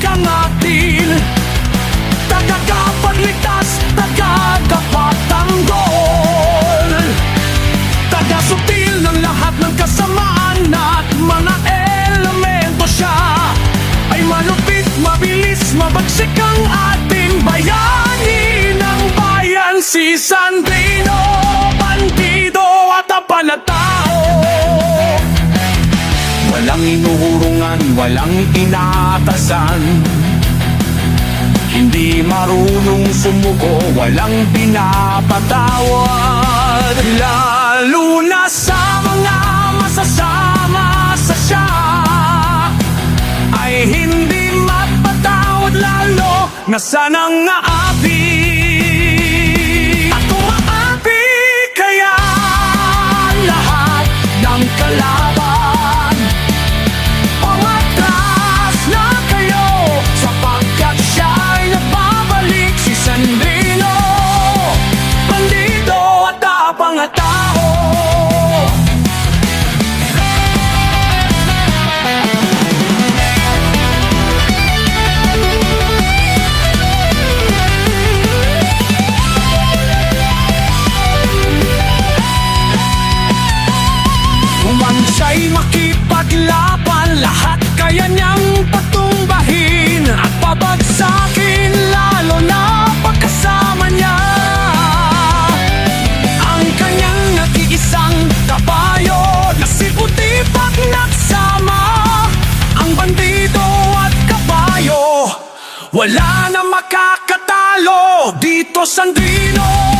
kang atin. Tagakapagligtas, tagadapatanggol Tagasutil ng lahat ng kasamaan at mga elemento siya. Ay malupit, mabilis, mabagsik ang ating bayani ng bayan. Si Sandrino, bandido at apanatao Walang inuhuro naman walang inaatasan Hindi marunong sumuko, walang pinapatawad. Lalo na sa mga masasama sa siya Ay hindi mapatawad lalo na sanang aapi Dito sa Andino